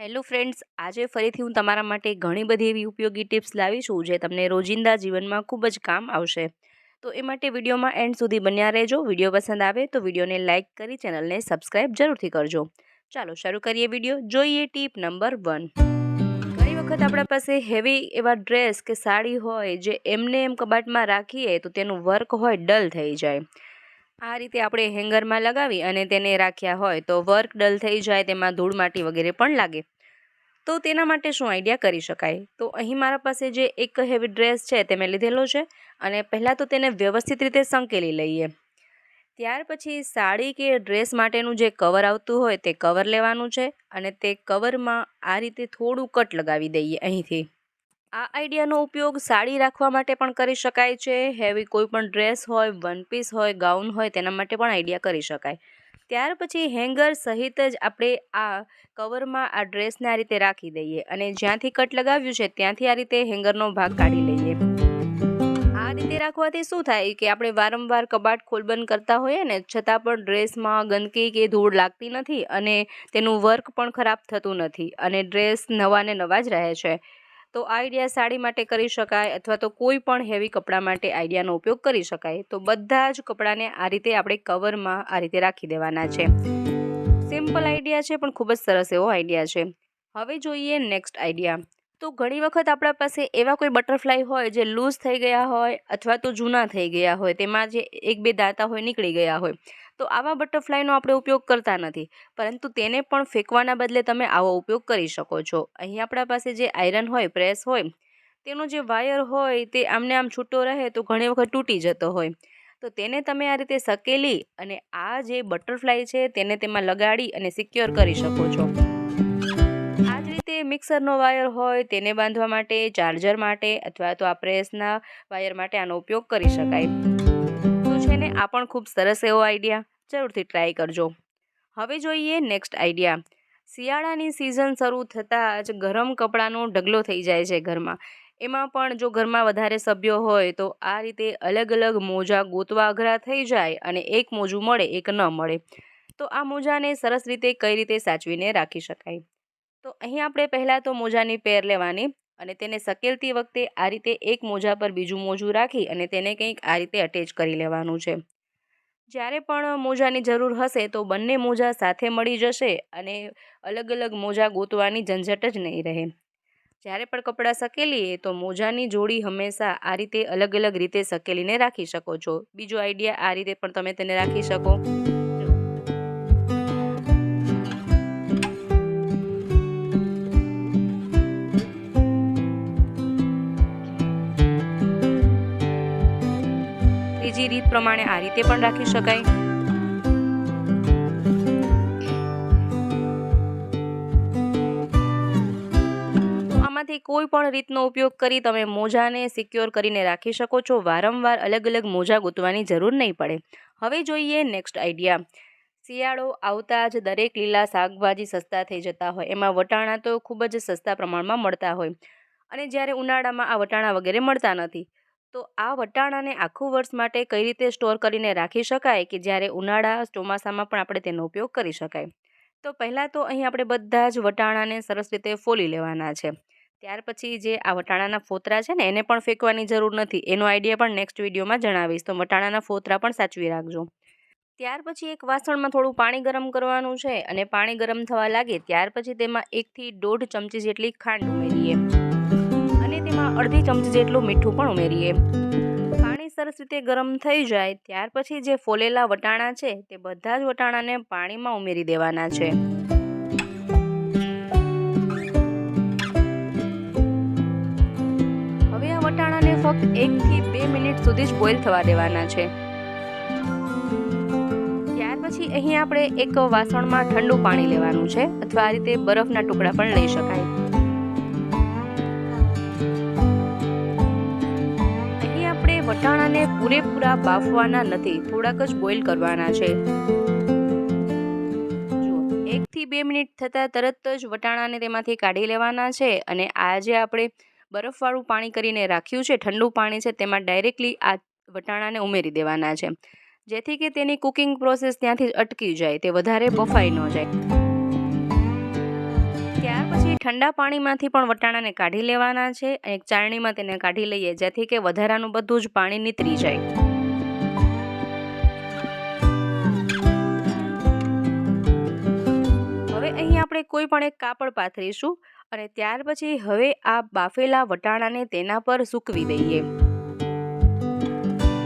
Hello friends આજે ફરીથી હું તમારા માટે ઘણી બધી એવી ઉપયોગી ટિપ્સ લાવી છું, જે તમને રોજિંદા જીવનમાં ખૂબ જ કામ આવશે. તો એ માટે વિડીયોમાં એન્ડ સુધી બન્યા રહેજો. વીડિયો પસંદ આવે તો વિડીયોને લાઇક કરી, ચેનલને સબસ્ક્રાઇબ જરૂરથી કરજો. ચાલો શરૂ કરીએ વીડિયો. જોઈએ ટીપ નંબર વન. ઘણી વખત આપણા પાસે હેવી એવા ડ્રેસ કે સાડી હોય, જે એમને એમ કબાટમાં રાખીએ તો તેનું વર્ક હોય, ડલ થઈ જાય. આ રીતે આપણે હેંગરમાં લગાવી અને તેને રાખ્યા હોય તો વર્ક ડલ થઈ જાય, તેમાં ધૂળ માટી વગેરે પણ લાગે. તો તેના માટે શું આઈડિયા કરી શકાય? તો અહીં મારા પાસે જે એક હેવી ડ્રેસ છે તે મેં લીધેલો છે અને પહેલાં તો તેને વ્યવસ્થિત રીતે સંકેલી લઈએ. ત્યાર પછી સાડી કે ડ્રેસ માટેનું જે કવર આવતું હોય તે કવર લેવાનું છે અને તે કવરમાં આ રીતે થોડું કટ લગાવી દઈએ અહીંથી. આ આઈડિયાનો ઉપયોગ સાડી રાખવા માટે પણ કરી શકાય છે. હેવી કોઈ પણ ડ્રેસ હોય વન પીસ હોય ગાઉન હોય, તેના માટે પણ આઈડિયા કરી શકાય. ત્યાર પછી હેંગર સહિત જ આપણે આ કવરમાં આ ડ્રેસને આ રીતે રાખી દઈએ અને જ્યાંથી કટ લગાવ્યું છે ત્યાંથી આ રીતે હેંગરનો ભાગ કાઢી લઈએ. આ રીતે રાખવાથી શું થાય કે આપણે વારંવાર કબાટ ખોલબંધ કરતા હોઈએ ને, છતાં પણ ડ્રેસમાં ગંદકી કે ધૂળ લાગતી નથી અને તેનું વર્ક પણ ખરાબ થતું નથી અને ડ્રેસ નવા ને નવા જ રહે છે. તો આ આઈડિયા સાડી માટે કરી શકાય અથવા તો કોઈ પણ હેવી કપડાં માટે આઈડિયાનો ઉપયોગ કરી શકાય. તો બધા જ કપડાને આ રીતે આપણે કવરમાં આ રીતે રાખી દેવાના છે. સિમ્પલ આઈડિયા છે, પણ ખૂબ જ સરસ એવો આઈડિયા છે. હવે જોઈએ નેક્સ્ટ આઈડિયા તો ઘણી વખત આપણા પાસે એવા કોઈ બટરફ્લાય હોય જે લૂઝ થઈ ગયા હોય અથવા તો જૂના થઈ ગયા હોય, તેમાં જે એક બે દાંતા હોય નીકળી ગયા હોય. તો આવા બટરફ્લાયનો આપણે ઉપયોગ કરતા નથી, પરંતુ તેને પણ ફેંકવાના બદલે તમે આવો ઉપયોગ કરી શકો છો. અહીં આપણા પાસે જે આયરન હોય, પ્રેસ હોય, તેનો જે વાયર હોય તે આમને આમ છૂટો રહે તો ઘણી વખત તૂટી જતો હોય. તો તેને તમે આ રીતે સકેલી અને આ જે બટરફ્લાય છે તેને તેમાં લગાડી અને સિક્યોર કરી શકો છો. મિક્સરનો વાયર હોય તેને બાંધવા માટે, ચાર્જર માટે અથવા તો આ પ્રેસના વાયર માટે આનો ઉપયોગ કરી શકાય. તો છે ને, આ પણ ખૂબ સરસ એવો આઈડિયા. જરૂરથી ટ્રાય કરજો. હવે જોઈએ નેક્સ્ટ આઈડિયા. શિયાળાની સિઝન શરૂ થતાં જ ગરમ કપડાનો ઢગલો થઈ જાય છે ઘરમાં. એમાં પણ જો ઘરમાં વધારે સભ્યો હોય તો આ રીતે અલગ અલગ મોજા ગોતવા અઘરા થઈ જાય અને એક મોજું મળે, એક ન મળે. તો આ મોજાને સરસ રીતે કઈ રીતે સાચવીને રાખી શકાય? તો અહીં આપણે પહેલાં તો મોજાની પેર લેવાની અને તેને સકેલતી વખતે આ રીતે એક મોજા પર બીજું મોજું રાખી અને તેને કંઈક આ રીતે અટેચ કરી લેવાનું છે. જ્યારે પણ મોજાની જરૂર હશે તો બંને મોજા સાથે મળી જશે અને અલગ અલગ મોજા ગોતવાની ઝંઝટ જ નહીં રહે. જ્યારે પણ કપડાં સકેલીએ તો મોજાની જોડી હંમેશા આ રીતે અલગ અલગ રીતે સકેલીને રાખી શકો છો. બીજો આઈડિયા આ રીતે પણ તમે તેને રાખી શકો. બીજી રીત પ્રમાણે આ રીતે પણ રાખી શકાય. આમાંથી કોઈ પણ રીતનો ઉપયોગ કરી તમે મોજાને સિક્યોર કરીને રાખી શકો છો. વારંવાર અલગ અલગ મોજા ગૂંથવાની જરૂર નહીં પડે. હવે જોઈએ નેક્સ્ટ આઈડિયા. શિયાળો આવતા જ દરેક લીલા શાકભાજી સસ્તા થઈ જતા હોય. એમાં વટાણા તો ખૂબ જ સસ્તા પ્રમાણમાં મળતા હોય. અને જ્યારે ઉનાળામાં આ વટાણા વગેરે મળતા નથી. તો આ વટાણાને આખું વર્ષ માટે કઈ રીતે સ્ટોર કરીને રાખી શકાય કે જ્યારે ઉનાળા, ચોમાસામાં પણ આપણે તેનો ઉપયોગ કરી શકાય? તો પહેલાં તો અહીં આપણે બધા જ વટાણાને સરસ રીતે ફોલી લેવાના છે. ત્યાર પછી જે આ વટાણાના ફોતરા છે ને, એને પણ ફેંકવાની જરૂર નથી. એનો આઈડિયા પણ નેક્સ્ટ વિડીયોમાં જણાવીશ. તો વટાણાના ફોતરા પણ સાચવી રાખજો. ત્યાર પછી એક વાસણમાં થોડું પાણી ગરમ કરવાનું છે અને પાણી ગરમ થવા લાગે, ત્યાર પછી તેમાં એકથી દોઢ ચમચી જેટલી ખાંડ ઉમેરીએ. અડધી ચમચી જેટલું મીઠું પણ ઉમેરીએ. પાણી સરસ રીતે ગરમ થઈ જાય, ત્યાર પછી જે ફોલેલા વટાણા છે, તે બધા જ વટાણાને પાણીમાં ઉમેરી દેવાના છે. હવે આ વટાણાને ફક્ત એકથી બે મિનિટ સુધી જ બોઇલ થવા દેવાના છે. ત્યાર પછી અહીં આપણે એક વાસણમાં ઠંડુ પાણી લેવાનું છે, અથવા આ રીતે બરફના ટુકડા પણ લઈ શકાય. વટાણાને પૂરેપૂરા બાફવાના નથી, થોડાક જ બોઇલ કરવાના છે. એકથી બે મિનિટ થતાં તરત જ વટાણાને તેમાંથી કાઢી લેવાના છે અને આ જે આપણે બરફવાળું પાણી કરીને રાખ્યું છે, ઠંડુ પાણી છે, તેમાં ડાયરેક્ટલી આ વટાણાને ઉમેરી દેવાના છે. જેથી કે તેની કુકિંગ પ્રોસેસ ત્યાંથી અટકી જાય, તે વધારે બફાઈ ન જાય. ત્યાર ઠંડા પાણીમાંથી પણ વટાણાને કાઢી લેવાના છે. એક ચાળણીમાં તેને કાઢી લઈએ, જેથી કે વધારાનું બધું જ પાણી નીતરી જાય. હવે અહીં આપણે કોઈ પણ એક કાપડ પાથરીશું અને ત્યાર પછી હવે આ બાફેલા વટાણાને તેના પર સૂકવી દઈએ.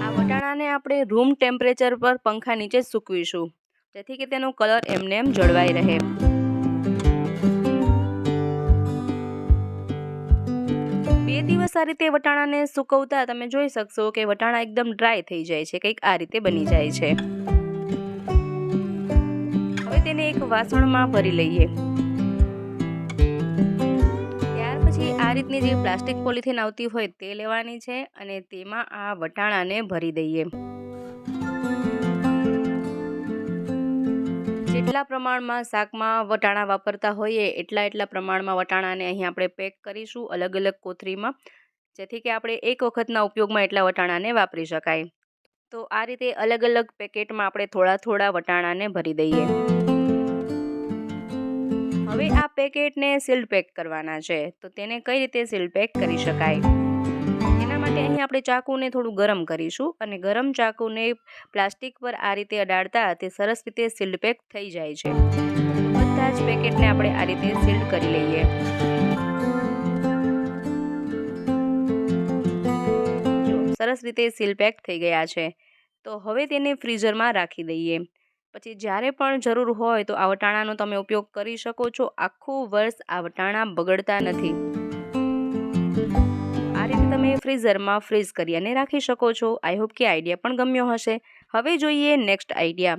આ વટાણાને આપણે રૂમ ટેમ્પરેચર પર પંખા નીચે સૂકવીશું, જેથી કે તેનો કલર એમને એમ જળવાઈ રહે. બે દિવસ આ રીતે વટાણાને સૂકવતા તમે જોઈ શકશો કે વટાણા એકદમ ડ્રાય થઈ જાય છે કંઈક આ રીતે બની જાય છે. હવે તેને એક વાસણમાં ભરી લઈએ. ત્યાર પછી આ રીતની જે પ્લાસ્ટિક પોલિથીન આવતી હોય તે લેવાની છે અને તેમાં આ વટાણાને ભરી દઈએ. જેટલા પ્રમાણમાં શાકમાં વટાણા વાપરતા હોઈએ, એટલા એટલા પ્રમાણમાં વટાણાને અહીં આપણે પેક કરીશું અલગ અલગ કોથરીમાં જેથી કે આપણે એક વખતના ઉપયોગમાં એટલા વટાણાને વાપરી શકાય. તો આ રીતે અલગ અલગ પેકેટમાં આપણે થોડા થોડા વટાણાને ભરી દઈએ. હવે આ પેકેટને સીલ પેક કરવાના છે. તો તેને કઈ રીતે સીલ પેક કરી શકાય? માટે અહીં આપણે ચાકુને થોડું ગરમ કરીશું અને ગરમ ચાકુને પ્લાસ્ટિક પર આ રીતે અડાડતા તે સરસ રીતે સીલ્ડ પેક થઈ જાય છે. બધા જ પેકેટને આપણે આ રીતે સીલ્ડ કરી લઈએ. જો સરસ રીતે સીલ પેક થઈ ગયા છે. તો હવે તેને ફ્રીઝરમાં રાખી દઈએ. પછી જ્યારે પણ જરૂર હોય તો આ વટાણાનો તમે ઉપયોગ કરી શકો છો. આખું વર્ષ આ વટાણા બગડતા નથી. ફ્રીઝરમાં ફ્રીઝ કરી અને રાખી શકો છો. આઈ હોપ કે આઈડિયા પણ ગમ્યો હશે. હવે જોઈએ નેક્સ્ટ આઈડિયા.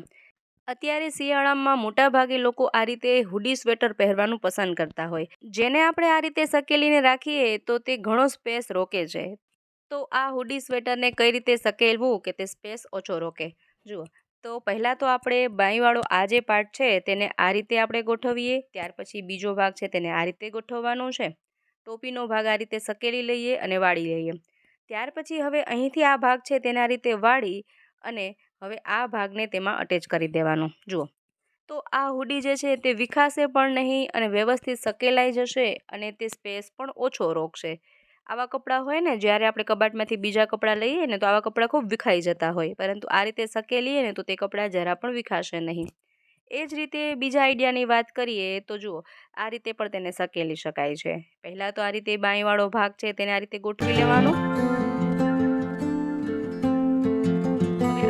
અત્યારે શિયાળામાં મોટાભાગે લોકો આ રીતે હુડી સ્વેટર પહેરવાનું પસંદ કરતા હોય. જેને આપણે આ રીતે સકેલીને રાખીએ તો તે ઘણો સ્પેસ રોકે છે. તો આ હુડી સ્વેટરને કઈ રીતે સકેલવું કે તે સ્પેસ ઓછો રોકે? જુઓ. તો પહેલાં તો આપણે બાંયવાળો આ જે પાર્ટ છે તેને આ રીતે આપણે ગોઠવીએ. ત્યાર પછી બીજો ભાગ છે તેને આ રીતે ગોઠવવાનો છે. ટોપીનો ભાગ આ રીતે સકેલી લઈએ અને વાળી લઈએ. ત્યાર પછી હવે અહીંથી આ ભાગ છે તેને રીતે વાળી અને હવે આ ભાગને તેમાં અટેચ કરી દેવાનો. જુઓ. તો આ હુડી જે છે તે વિખાશે પણ નહીં અને વ્યવસ્થિત સકેલાઈ જશે અને તે સ્પેસ પણ ઓછો રોકશે. આવા કપડાં હોય ને, જ્યારે આપણે કબાટમાંથી બીજા કપડાં લઈએ ને, તો આવા કપડાં ખૂબ વિખાઈ જતા હોય. પરંતુ આ રીતે સકેલીએ ને, તો તે કપડાં જરા પણ વિખાશે નહીં. એ જ રીતે બીજા આઈડિયાની વાત કરીએ તો જુઓ, આ રીતે પણ તેને સકેલી શકાય છે. પહેલાં તો આ રીતે બાંયવાળો ભાગ છે તેને આ રીતે ગોઠવી લેવાનો.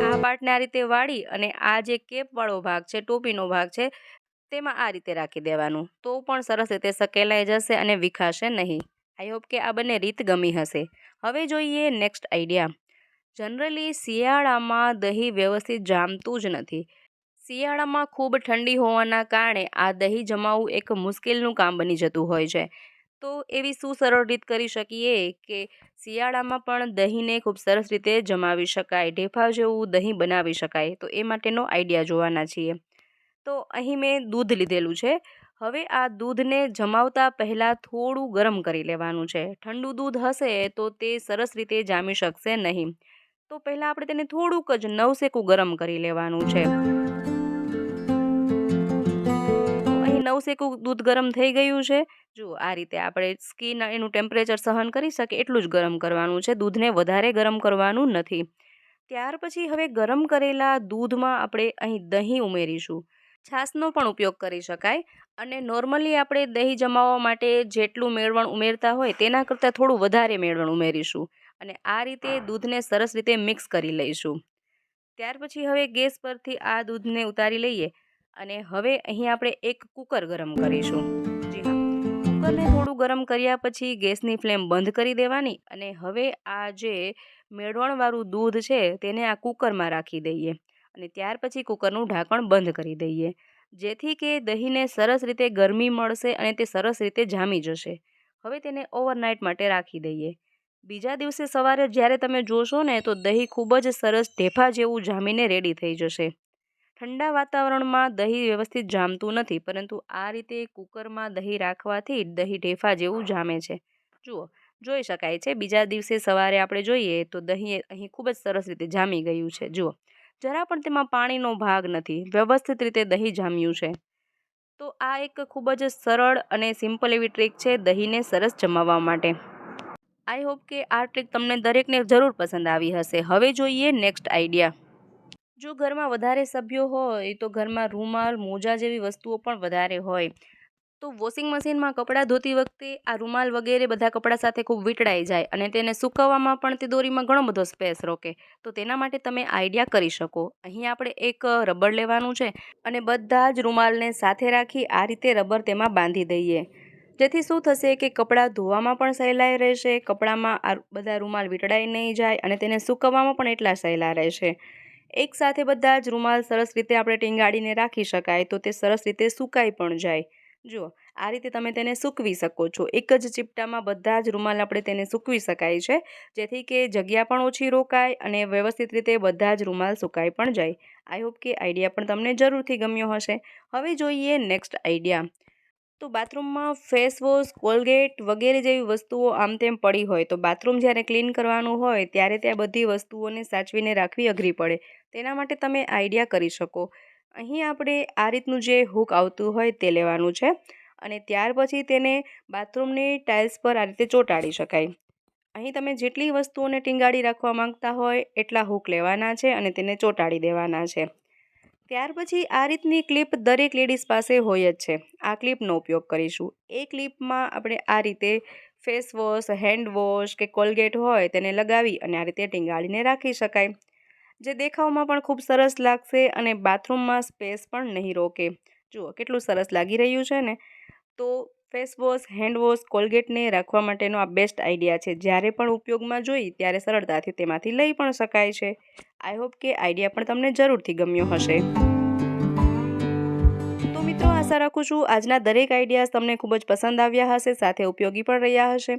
આ પાર્ટને આ રીતે વાળી અને આ જે કેપવાળો ભાગ છે, ટોપીનો ભાગ છે, તેમાં આ રીતે રાખી દેવાનું. તો પણ સરસ રીતે સકેલાઈ જશે અને વિખાશે નહીં. આઈ હોપ કે આ બંને રીત ગમી હશે. હવે જોઈએ નેક્સ્ટ આઈડિયા. જનરલી શિયાળામાં દહીં વ્યવસ્થિત જામતું જ નથી. શિયાળામાં ખૂબ ઠંડી હોવાના કારણે આ દહીં જમાવવું એક મુશ્કેલનું કામ બની જતું હોય છે. તો એવી શું સરળ રીત કરી શકીએ કે શિયાળામાં પણ દહીંને ખૂબ સરસ રીતે જમાવી શકાય, ઢેફા જેવું દહીં બનાવી શકાય? તો એ માટેનો આઈડિયા જોવાના છીએ. તો અહીં મેં દૂધ લીધેલું છે. હવે આ દૂધને જમાવતા પહેલાં થોડું ગરમ કરી લેવાનું છે. ઠંડુ દૂધ હશે તો તે સરસ રીતે જામી શકશે નહીં. તો પહેલાં આપણે તેને થોડુંક જ નવસેકું ગરમ કરી લેવાનું છે. નવસેકું દૂધ ગરમ થઈ ગયું છે. જુઓ, આ રીતે આપણે સ્કીન એનું ટેમ્પરેચર સહન કરી શકે એટલું જ ગરમ કરવાનું છે. દૂધને વધારે ગરમ કરવાનું નથી. ત્યાર પછી હવે ગરમ કરેલા દૂધમાં આપણે અહીં દહીં ઉમેરીશું. છાશનો પણ ઉપયોગ કરી શકાય અને નોર્મલી આપણે દહીં જમાવવા માટે જેટલું મેળવણ ઉમેરતા હોય તેના કરતાં થોડું વધારે મેળવણ ઉમેરીશું અને આ રીતે દૂધને સરસ રીતે મિક્સ કરી લઈશું. ત્યાર પછી હવે ગેસ પરથી આ દૂધને ઉતારી લઈએ. અને હવે અહીં આપણે એક કુકર ગરમ કરીશું. જી કુકરને થોડું ગરમ કર્યા પછી ગેસની ફ્લેમ બંધ કરી દેવાની અને હવે આ જે મેળવણવાળું દૂધ છે તેને આ કુકરમાં રાખી દઈએ અને ત્યાર પછી કુકરનું ઢાંકણ બંધ કરી દઈએ. જેથી કે દહીંને સરસ રીતે ગરમી મળશે અને તે સરસ રીતે જામી જશે. હવે તેને ઓવરનાઇટ માટે રાખી દઈએ. બીજા દિવસે સવારે જ્યારે તમે જોશો ને તો દહીં ખૂબ જ સરસ ઢેફા જેવું જામીને રેડી થઈ જશે. ઠંડા વાતાવરણમાં દહીં વ્યવસ્થિત જામતું નથી, પરંતુ આ રીતે કુકરમાં દહીં રાખવાથી દહીં ઢેફા જેવું જામે છે. જુઓ, જોઈ શકાય છે, બીજા દિવસે સવારે આપણે જોઈએ તો દહીં અહીં ખૂબ જ સરસ રીતે જામી ગયું છે. જુઓ, જરા પણ તેમાં પાણીનો ભાગ નથી, વ્યવસ્થિત રીતે દહીં જામ્યું છે. તો આ એક ખૂબ જ સરળ અને સિમ્પલ એવી ટ્રીક છે દહીંને સરસ જમાવવા માટે. આઈ હોપ કે આ ટ્રીક તમને દરેકને જરૂર પસંદ આવી હશે. હવે જોઈએ નેક્સ્ટ આઈડિયા. જો ઘરમાં વધારે સભ્યો હોય તો ઘરમાં રૂમાલ, મોજા જેવી વસ્તુઓ પણ વધારે હોય. તો વોશિંગ મશીનમાં કપડાં ધોતી વખતે આ રૂમાલ વગેરે બધા કપડાં સાથે ખૂબ વીંટળાઈ જાય અને તેને સૂકવવામાં પણ તે દોરીમાં ઘણો બધો સ્પેસ રોકે. તો તેના માટે તમે આઈડિયા કરી શકો. અહીં આપણે એક રબર લેવાનું છે અને બધા જ રૂમાલને સાથે રાખી આ રીતે રબર તેમાં બાંધી દઈએ. જેથી શું થશે કે કપડાં ધોવામાં પણ સહેલાઈ રહેશે, કપડામાં આ બધા રૂમાલ વીંટળાઈ નહીં જાય અને તેને સૂકવવામાં પણ એટલા સહેલા રહેશે. એક સાથે બધા જ રૂમાલ સરસ રીતે આપણે ટીંગાડીને રાખી શકાય તો તે સરસ રીતે સુકાઈ પણ જાય. જુઓ, આ રીતે તમે તેને સૂકવી શકો છો. એક જ ચીપટામાં બધા જ રૂમાલ આપણે તેને સૂકવી શકાય છે, જેથી કે જગ્યા પણ ઓછી રોકાય અને વ્યવસ્થિત રીતે બધા જ રૂમાલ સુકાઈ પણ જાય. આઈ હોપ કે આઈડિયા પણ તમને જરૂરથી ગમ્યો હશે. હવે જોઈએ નેક્સ્ટ આઈડિયા. તો બાથરૂમમાં ફેસ વોશ, કોલગેટ વગેરે જેવી વસ્તુઓ આમ તેમ પડી હોય તો બાથરૂમ જ્યારે ક્લીન કરવાનું હોય ત્યારે ત્યાં બધી વસ્તુઓને સાચવીને રાખવી અઘરી પડે. તેના માટે તમે આઈડિયા કરી શકો. અહીં આપણે આ રીતનું જે હૂક આવતું હોય તે લેવાનું છે અને ત્યાર પછી તેને બાથરૂમની ટાઇલ્સ પર આ રીતે ચોંટાડી શકાય. અહીં તમે જેટલી વસ્તુઓને ટીંગાડી રાખવા માંગતા હોય એટલા હૂક લેવાના છે અને તેને ચોંટાડી દેવાના છે. ત્યાર પછી આ રીતની ક્લિપ દરેક લેડીઝ પાસે હોય જ છે. આ ક્લિપનો ઉપયોગ કરીશું. એ ક્લિપમાં આપણે આ રીતે ફેસ વોશ, હેન્ડ વોશ કે કોલગેટ હોય તેને લગાવી અને આ રીતે ટીંગાળીને રાખી શકાય. જે દેખાવમાં પણ ખૂબ સરસ લાગશે અને બાથરૂમમાં સ્પેસ પણ નહીં રોકે. જુઓ, કેટલું સરસ લાગી રહ્યું છે ને? તો ફેસ વોશ, હેન્ડ વોશ, કોલગેટને રાખવા માટેનો આ બેસ્ટ આઈડિયા છે. જ્યારે પણ ઉપયોગમાં જોઈ ત્યારે સરળતાથી તેમાંથી લઈ પણ શકાય છે. આઈ હોપ કે આઈડિયા પણ તમને જરૂરથી ગમ્યો હશે. તો મિત્રો, આશા રાખું છું આજના દરેક આઈડિયાઝ તમને ખૂબ જ પસંદ આવ્યા હશે, સાથે ઉપયોગી પણ રહ્યા હશે.